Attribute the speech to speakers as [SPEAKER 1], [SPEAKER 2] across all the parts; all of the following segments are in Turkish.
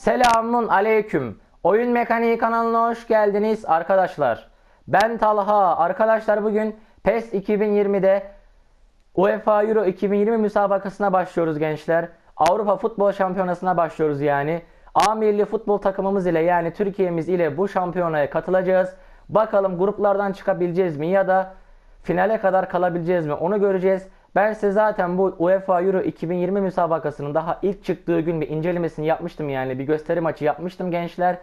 [SPEAKER 1] Selamun aleyküm. Oyun Mekaniği kanalına hoş geldiniz arkadaşlar. Ben Talha. Arkadaşlar bugün PES 2020'de UEFA Euro 2020 müsabakasına başlıyoruz gençler. Avrupa Futbol Şampiyonası'na başlıyoruz yani. A milli futbol takımımız ile yani Türkiye'miz ile bu şampiyonaya katılacağız. Bakalım gruplardan çıkabileceğiz mi ya da finale kadar kalabileceğiz mi onu göreceğiz. Ben size zaten bu UEFA Euro 2020 müsabakasının daha ilk çıktığı gün bir incelemesini yapmıştım yani bir gösteri maçı yapmıştım gençler.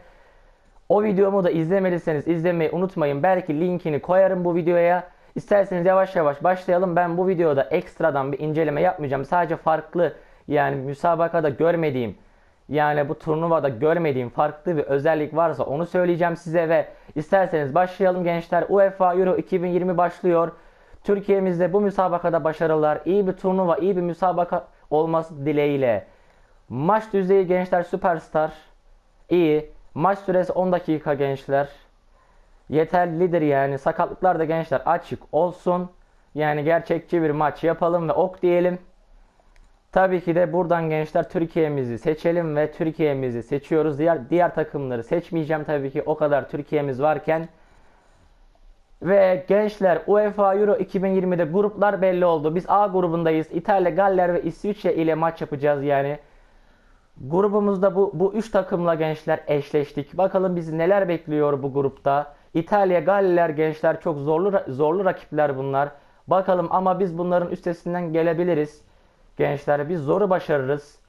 [SPEAKER 1] O videomu da izlemediyseniz izlemeyi unutmayın. Belki linkini koyarım bu videoya. İsterseniz yavaş yavaş başlayalım. Ben bu videoda ekstradan bir inceleme yapmayacağım. Sadece farklı yani müsabakada görmediğim yani bu turnuvada görmediğim farklı bir özellik varsa onu söyleyeceğim size ve isterseniz başlayalım gençler. UEFA Euro 2020 başlıyor. Türkiye'mizde bu müsabakada başarılar, iyi bir turnuva, iyi bir müsabaka olması dileğiyle. Maç düzeyi gençler süperstar. İyi. Maç süresi 10 dakika gençler. Yeterlidir yani. Sakatlıklar da gençler açık olsun. Yani gerçekçi bir maç yapalım ve ok diyelim. Tabii ki de buradan gençler Türkiye'mizi seçelim ve Türkiye'mizi seçiyoruz. Diğer diğer takımları seçmeyeceğim tabii ki o kadar Türkiye'miz varken. Ve gençler UEFA Euro 2020'de gruplar belli oldu. Biz A grubundayız. İtalya, Galler ve İsviçre ile maç yapacağız yani. Grubumuzda bu bu üç takımla gençler eşleştik. Bakalım bizi neler bekliyor bu grupta. İtalya, Galler gençler çok zorlu zorlu rakipler bunlar. Bakalım ama biz bunların üstesinden gelebiliriz. Gençler biz zoru başarırız.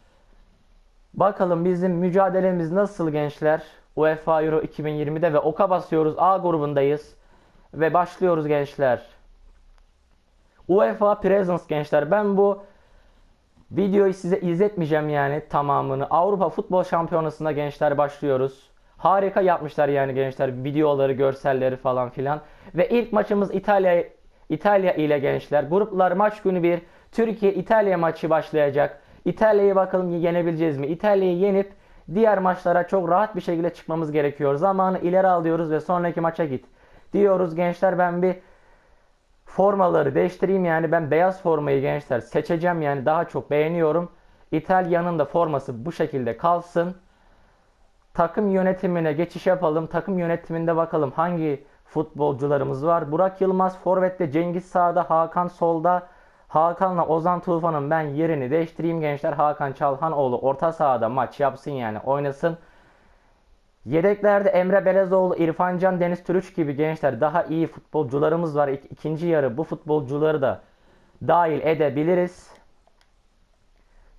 [SPEAKER 1] Bakalım bizim mücadelemiz nasıl gençler? UEFA Euro 2020'de ve oka basıyoruz. A grubundayız. Ve başlıyoruz gençler. UEFA Presence gençler. Ben bu videoyu size izletmeyeceğim yani tamamını. Avrupa Futbol Şampiyonası'nda gençler başlıyoruz. Harika yapmışlar yani gençler videoları, görselleri falan filan. Ve ilk maçımız İtalya İtalya ile gençler. Gruplar maç günü bir Türkiye İtalya maçı başlayacak. İtalya'yı bakalım yenebileceğiz mi? İtalya'yı yenip diğer maçlara çok rahat bir şekilde çıkmamız gerekiyor. Zamanı ileri alıyoruz ve sonraki maça git. Diyoruz gençler ben bir formaları değiştireyim yani ben beyaz formayı gençler seçeceğim yani daha çok beğeniyorum. İtalya'nın da forması bu şekilde kalsın. Takım yönetimine geçiş yapalım. Takım yönetiminde bakalım hangi futbolcularımız var. Burak Yılmaz forvette, Cengiz sağda, Hakan solda. Hakan'la Ozan Tufan'ın ben yerini değiştireyim gençler. Hakan Çalhanoğlu orta sahada maç yapsın yani oynasın. Yedeklerde Emre Belezoğlu, İrfan Can, Deniz Türüç gibi gençler daha iyi futbolcularımız var. İk- İkinci yarı bu futbolcuları da dahil edebiliriz.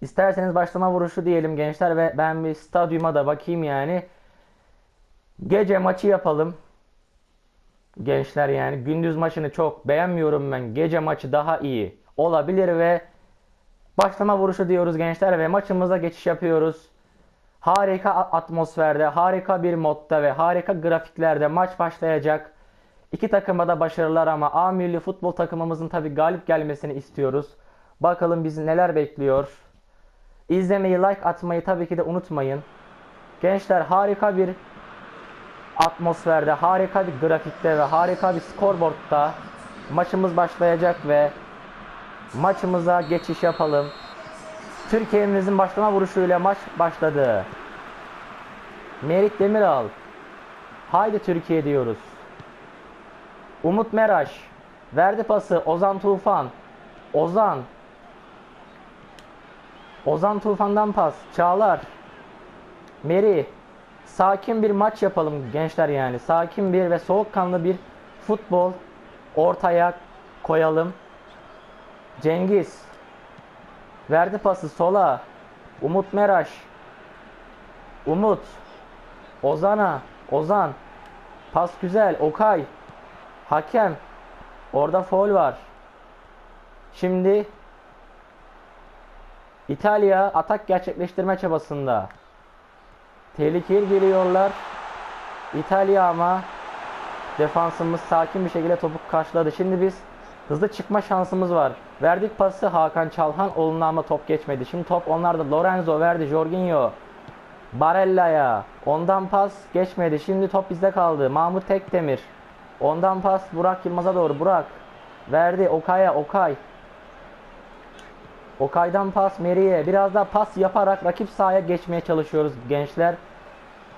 [SPEAKER 1] İsterseniz başlama vuruşu diyelim gençler ve ben bir stadyuma da bakayım yani. Gece maçı yapalım. Gençler yani gündüz maçını çok beğenmiyorum ben. Gece maçı daha iyi olabilir ve başlama vuruşu diyoruz gençler ve maçımıza geçiş yapıyoruz. Harika atmosferde, harika bir modda ve harika grafiklerde maç başlayacak. İki takıma da başarılar ama A milli futbol takımımızın tabi galip gelmesini istiyoruz. Bakalım bizi neler bekliyor. İzlemeyi, like atmayı tabii ki de unutmayın. Gençler harika bir atmosferde, harika bir grafikte ve harika bir skorboardta maçımız başlayacak ve maçımıza geçiş yapalım. Türkiye'mizin başlama vuruşuyla maç başladı. Merit Demiral. Haydi Türkiye diyoruz. Umut Meraş. Verdi pası Ozan Tufan. Ozan. Ozan Tufan'dan pas. Çağlar. Meri. Sakin bir maç yapalım gençler yani. Sakin bir ve soğukkanlı bir futbol ortaya koyalım. Cengiz. Verdi pası sola. Umut Meraş. Umut. Ozan'a. Ozan. Pas güzel. Okay. Hakem. Orada foul var. Şimdi İtalya atak gerçekleştirme çabasında. Tehlikeli geliyorlar. İtalya ama defansımız sakin bir şekilde topu karşıladı. Şimdi biz hızlı çıkma şansımız var. Verdik pası Hakan Çalhanoğlu'na ama top geçmedi. Şimdi top onlarda Lorenzo verdi Jorginho. Barella'ya. Ondan pas geçmedi. Şimdi top bizde kaldı. Mahmut Tekdemir. Ondan pas Burak Yılmaz'a doğru. Burak. Verdi Okay'a. Okay. Okay'dan pas Meri'ye. Biraz daha pas yaparak rakip sahaya geçmeye çalışıyoruz gençler.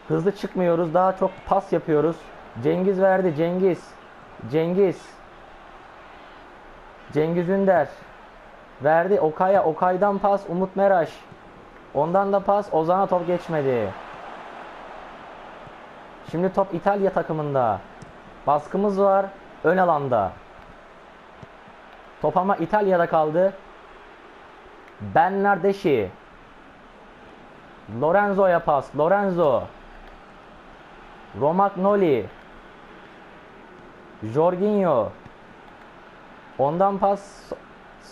[SPEAKER 1] Hızlı çıkmıyoruz. Daha çok pas yapıyoruz. Cengiz verdi. Cengiz. Cengiz. Cengiz Ünder. Verdi Okay'a. Okay'dan pas Umut Meraş. Ondan da pas Ozan'a top geçmedi. Şimdi top İtalya takımında. Baskımız var ön alanda. Top ama İtalya'da kaldı. Bernardeschi. Lorenzo'ya pas. Lorenzo. Romagnoli. Jorginho. Ondan pas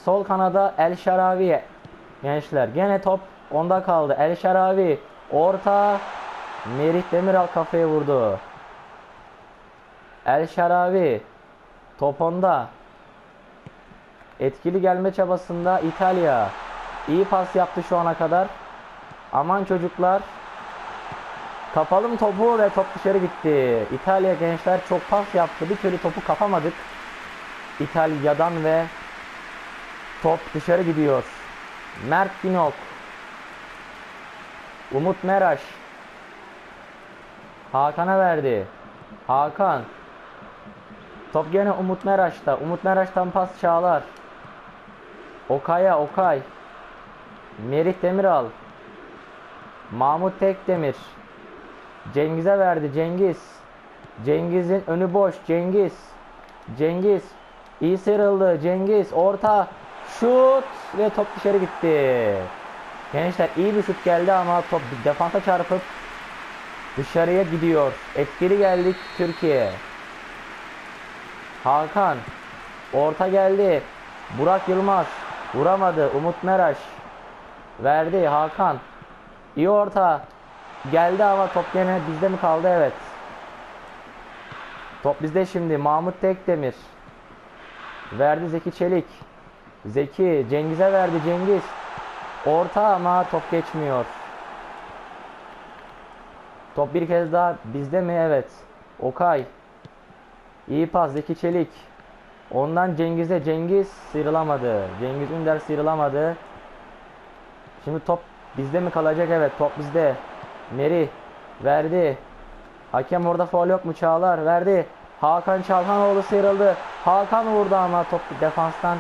[SPEAKER 1] sol kanada El Şaravi. Gençler gene top onda kaldı. El Şaravi. Orta. Merih Demiral kafaya vurdu. El Şaravi. Top onda. Etkili gelme çabasında İtalya. İyi pas yaptı şu ana kadar. Aman çocuklar. Kapalım topu ve top dışarı gitti. İtalya gençler çok pas yaptı. Bir türlü topu kapamadık. İtalya'dan ve top dışarı gidiyor. Mert Günok. Umut Meraş. Hakan'a verdi. Hakan. Top gene Umut Meraş'ta. Umut Meraş'tan pas Çağlar. Okay'a Okay. Merih Demiral. Mahmut Tekdemir. Cengiz'e verdi Cengiz. Cengiz'in önü boş. Cengiz. Cengiz. İyi sıyrıldı. Cengiz orta. Şut ve top dışarı gitti. Gençler iyi bir şut geldi ama top defansa çarpıp dışarıya gidiyor. Etkili geldik Türkiye. Hakan. Orta geldi. Burak Yılmaz. Vuramadı. Umut Meraş. Verdi Hakan. İyi orta. Geldi ama top gene bizde mi kaldı? Evet. Top bizde şimdi. Mahmut Tekdemir. Verdi Zeki Çelik. Zeki Cengiz'e verdi Cengiz. Orta ama top geçmiyor. Top bir kez daha bizde mi? Evet. Okay. İyi pas Zeki Çelik. Ondan Cengiz'e Cengiz sıyrılamadı. Cengiz Ünder sıyrılamadı. Şimdi top bizde mi kalacak? Evet top bizde. Meri verdi. Hakem orada faul yok mu? Çağlar verdi. Hakan Çalhanoğlu sıyrıldı. Hakan vurdu ama top defanstan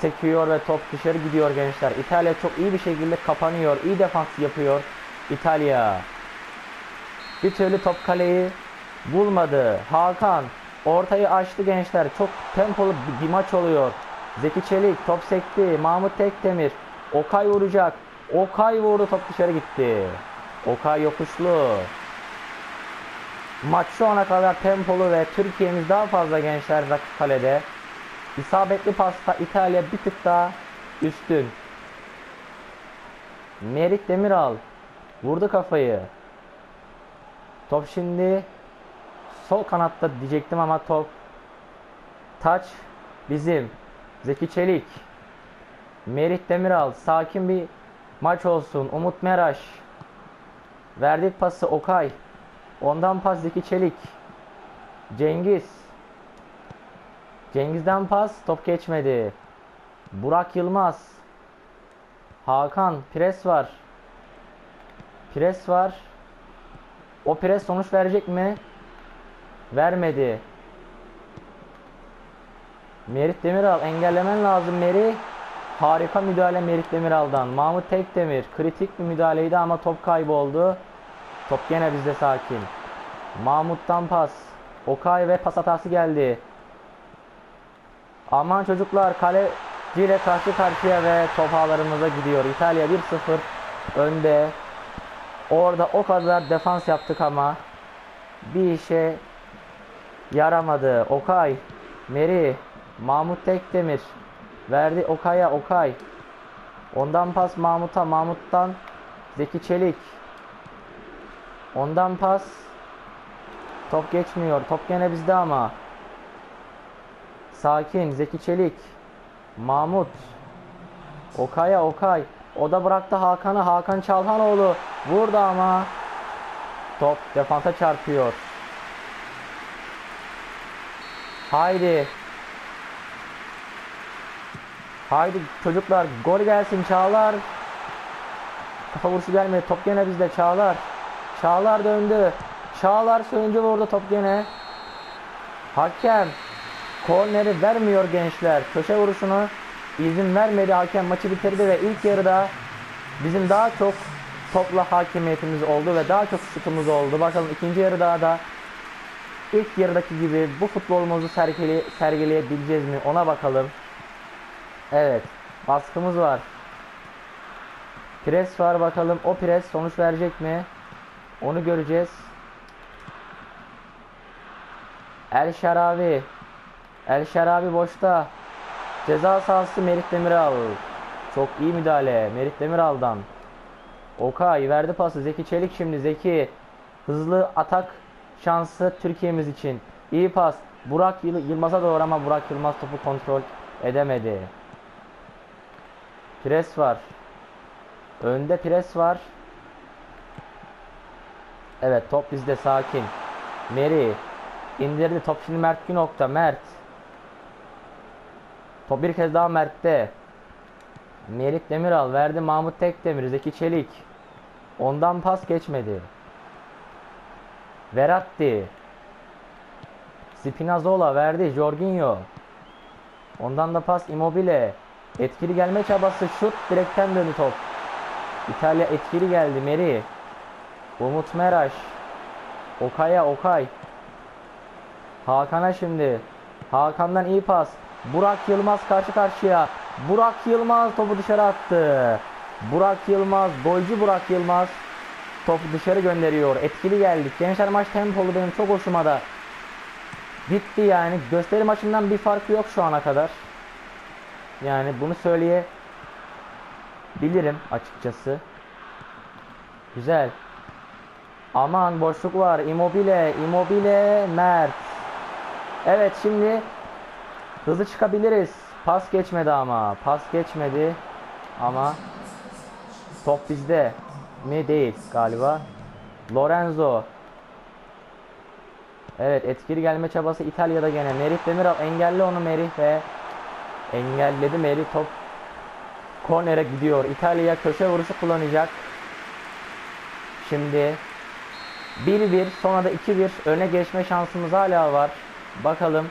[SPEAKER 1] sekiyor ve top dışarı gidiyor gençler. İtalya çok iyi bir şekilde kapanıyor. İyi defans yapıyor. İtalya. Bir türlü top kaleyi bulmadı. Hakan ortayı açtı gençler. Çok tempolu bir, maç oluyor. Zeki Çelik top sekti. Mahmut Tekdemir. Okay vuracak. Okay vurdu top dışarı gitti. Okay yokuşlu. Maç şu ana kadar tempolu ve Türkiye'miz daha fazla gençler rakip kalede. İsabetli pasta İtalya bir tık daha üstün. Merit Demiral vurdu kafayı. Top şimdi sol kanatta diyecektim ama top taç bizim. Zeki Çelik. Merit Demiral sakin bir maç olsun. Umut Meraş. Verdik pası Okay. Ondan pas Zeki Çelik. Cengiz. Cengiz'den pas top geçmedi. Burak Yılmaz. Hakan pres var. Pres var. O pres sonuç verecek mi? Vermedi. Merit Demiral engellemen lazım Meri. Harika müdahale Merit Demiral'dan. Mahmut Tekdemir kritik bir müdahaleydi ama top kayboldu. Top gene bizde sakin. Mahmut'tan pas. Okay ve pas hatası geldi. Aman çocuklar kaleciyle karşı karşıya ve top ağlarımıza gidiyor. İtalya 1-0 önde. Orada o kadar defans yaptık ama bir işe yaramadı. Okay, Meri, Mahmut Tekdemir verdi Okay'a Okay. Ondan pas Mahmut'a, Mahmut'tan Zeki Çelik. Ondan pas Top geçmiyor. Top gene bizde ama. Sakin. Zeki Çelik. Mahmut. Okay'a Okay. O da bıraktı Hakan'ı. Hakan Çalhanoğlu. Vurdu ama. Top defansa çarpıyor. Haydi. Haydi çocuklar gol gelsin Çağlar. Kafa vuruşu gelmedi. Top gene bizde Çağlar. Çağlar döndü. Çağlar soyuncu vurdu top gene. Hakem korneri vermiyor gençler. Köşe vuruşunu izin vermedi hakem maçı bitirdi ve ilk yarıda bizim daha çok topla hakimiyetimiz oldu ve daha çok şutumuz oldu. Bakalım ikinci yarıda da ilk yarıdaki gibi bu futbolumuzu sergile, sergileyebileceğiz mi ona bakalım. Evet baskımız var. Pres var bakalım o pres sonuç verecek mi? Onu göreceğiz. El Şarabi. El Şarabi boşta. Ceza sahası Merih Demiral. Çok iyi müdahale. Merih Demiral'dan. Okay verdi pası. Zeki Çelik şimdi. Zeki. Hızlı atak şansı Türkiye'miz için. İyi pas. Burak Yıl- Yılmaz'a doğru ama Burak Yılmaz topu kontrol edemedi. Pres var. Önde pres var. Evet top bizde sakin. Meri indirdi top şimdi Mert Günok'ta Mert. Top bir kez daha Mert'te. Melih Demiral verdi Mahmut Tekdemir Zeki Çelik. Ondan pas geçmedi. Veratti. Spinazzola verdi Jorginho. Ondan da pas Immobile. Etkili gelme çabası şut direkten döndü top. İtalya etkili geldi Meri. Umut Meraş. Okay'a Okay. Hakan'a şimdi. Hakan'dan iyi pas. Burak Yılmaz karşı karşıya. Burak Yılmaz topu dışarı attı. Burak Yılmaz, golcü Burak Yılmaz topu dışarı gönderiyor. Etkili geldik. Gençler maç tempolu benim çok hoşuma da. Gitti yani. Gösteri maçından bir farkı yok şu ana kadar. Yani bunu söyleyebilirim açıkçası. Güzel. Aman boşluk var. Immobile, Immobile, Mert. Evet şimdi hızlı çıkabiliriz. Pas geçmedi ama. Pas geçmedi. Ama top bizde mi değil galiba. Lorenzo. Evet etkili gelme çabası İtalya'da gene. Merih Demiral engelli onu Merih ve engelledi Merih top kornere gidiyor. İtalya köşe vuruşu kullanacak. Şimdi 1-1 sonra da 2-1 öne geçme şansımız hala var. Bakalım.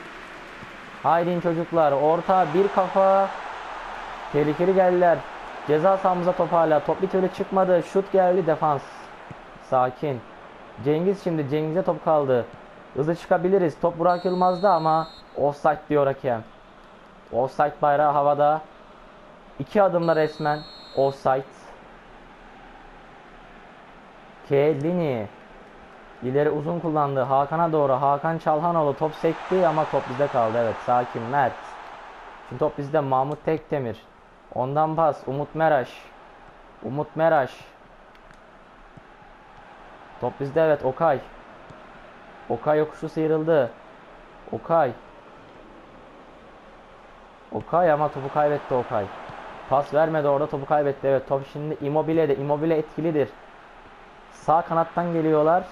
[SPEAKER 1] Haydi çocuklar orta bir kafa. Tehlikeli geldiler. Ceza sahamıza top hala. Top bir türlü çıkmadı. Şut geldi defans. Sakin. Cengiz şimdi Cengiz'e top kaldı. Hızlı çıkabiliriz. Top Burak Yılmaz'da ama offside diyor hakem. Offside bayrağı havada. İki adımda resmen offside. Kellini ileri uzun kullandı. Hakan'a doğru. Hakan Çalhanoğlu top sekti ama top bizde kaldı. Evet sakin Mert. Şimdi top bizde Mahmut Tekdemir. Ondan pas Umut Meraş. Umut Meraş. Top bizde evet Okay. Okay yokuşu sıyrıldı. Okay. Okay ama topu kaybetti Okay. Pas vermedi orada topu kaybetti. Evet top şimdi Immobile'de. Immobile etkilidir. Sağ kanattan geliyorlar.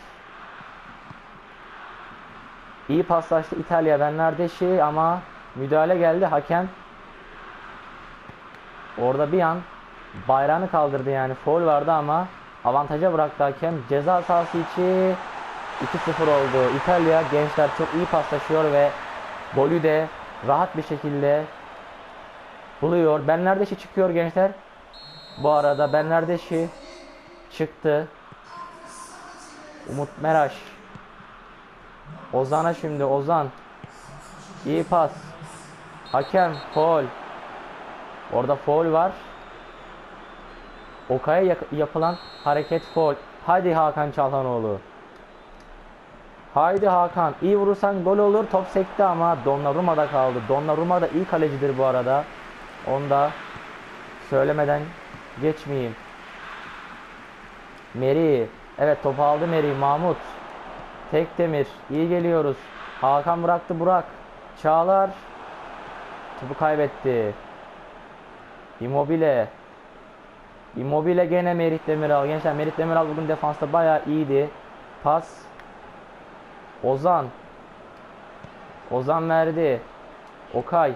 [SPEAKER 1] İyi paslaştı İtalya. Bernardeschi ama müdahale geldi. Hakem orada bir an bayrağını kaldırdı yani. Foul vardı ama avantaja bıraktı hakem. Ceza sahası içi 2-0 oldu. İtalya gençler çok iyi paslaşıyor ve golü de rahat bir şekilde buluyor. Bernardeschi çıkıyor gençler. Bu arada Bernardeschi çıktı. Umut Meraş. Ozan'a şimdi Ozan. İyi pas. Hakem foul. Orada foul var. Okay'a yapılan hareket foul. Haydi Hakan Çalhanoğlu. Haydi Hakan. İyi vurursan gol olur. Top sekti ama Donnarumma'da kaldı. Donnarumma da iyi kalecidir bu arada. Onu da söylemeden geçmeyeyim. Meri. Evet topu aldı Meri. Mahmut. Tek demir. İyi geliyoruz. Hakan bıraktı Burak. Çağlar. Topu kaybetti. Immobile. Immobile gene Merih Demiral. Gençler Merih Demiral bugün defansta bayağı iyiydi. Pas. Ozan. Ozan verdi. Okay.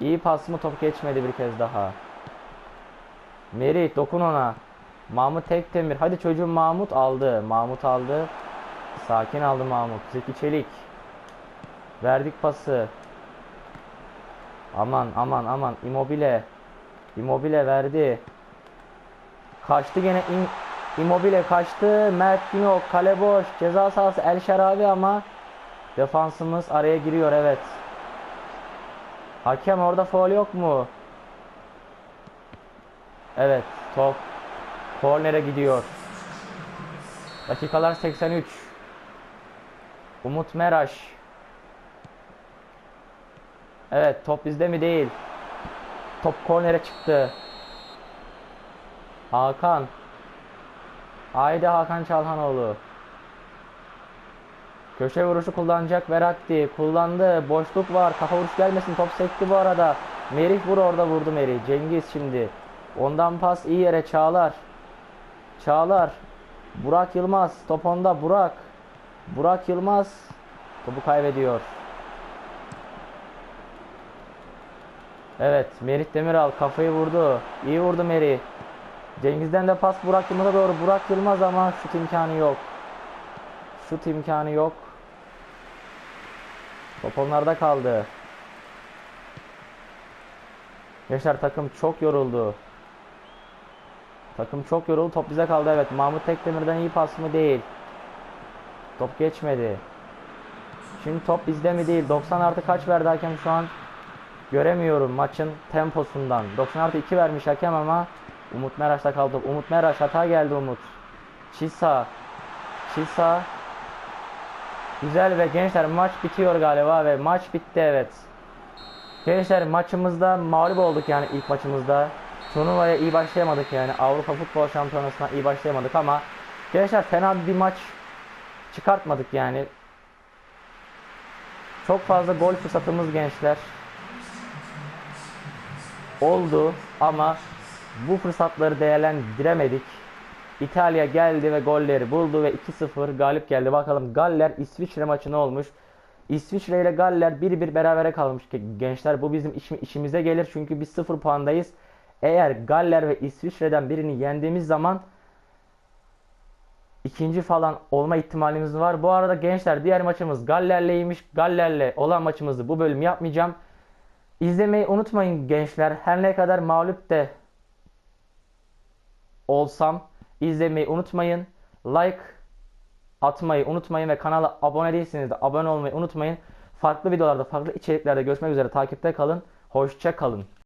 [SPEAKER 1] İyi pas mı top geçmedi bir kez daha. Merih dokun ona. Mahmut Tekdemir. Hadi çocuğum Mahmut aldı. Mahmut aldı. Sakin aldı Mahmut. Zeki Çelik. Verdik pası. Aman aman aman. Immobile. Immobile verdi. Kaçtı gene. İm- Immobile kaçtı. Mert Günok. Kale boş. Ceza sahası El Şarabi ama defansımız araya giriyor evet. Hakem orada faul yok mu? Evet. Top kornere gidiyor. Dakikalar 83. Umut Meraş. Evet top bizde mi değil. Top kornere çıktı. Hakan. Haydi Hakan Çalhanoğlu. Köşe vuruşu kullanacak Veratti. Kullandı. Boşluk var. Kafa vuruş gelmesin. Top sekti bu arada. Merih vur orada vurdu Merih. Cengiz şimdi. Ondan pas iyi yere Çağlar. Çağlar. Burak Yılmaz. Top onda Burak. Burak Yılmaz. Topu kaybediyor. Evet. Merih Demiral kafayı vurdu. İyi vurdu Merih. Cengiz'den de pas Burak Yılmaz'a doğru. Burak Yılmaz ama şut imkanı yok. Şut imkanı yok. Top onlarda kaldı. Gençler takım çok yoruldu. Takım çok yoruldu. Top bize kaldı evet. Mahmut Tekdemir'den iyi pas mı? Değil. Top geçmedi. Şimdi top bizde mi değil. 90 artı kaç verdi hakem şu an? Göremiyorum maçın temposundan. 90 artı 2 vermiş hakem ama Umut Meraş'ta kaldı. Umut Meraş hata geldi Umut. Çisa. Çisa. Güzel ve gençler maç bitiyor galiba ve maç bitti evet. Gençler maçımızda mağlup olduk yani ilk maçımızda. Turnuvaya iyi başlayamadık yani Avrupa Futbol Şampiyonası'na iyi başlayamadık ama gençler fena bir maç çıkartmadık yani. Çok fazla gol fırsatımız gençler oldu ama bu fırsatları değerlendiremedik. İtalya geldi ve golleri buldu ve 2-0 galip geldi. Bakalım Galler İsviçre maçı ne olmuş? İsviçre ile Galler 1-1 berabere kalmış ki gençler. Bu bizim işim, işimize gelir çünkü biz 0 puandayız. Eğer Galler ve İsviçre'den birini yendiğimiz zaman ikinci falan olma ihtimalimiz var. Bu arada gençler diğer maçımız Galler'leymiş. Galler'le olan maçımızı bu bölüm yapmayacağım. İzlemeyi unutmayın gençler. Her ne kadar mağlup de olsam izlemeyi unutmayın. Like atmayı unutmayın ve kanala abone değilseniz de abone olmayı unutmayın. Farklı videolarda, farklı içeriklerde görüşmek üzere. Takipte kalın. Hoşça kalın.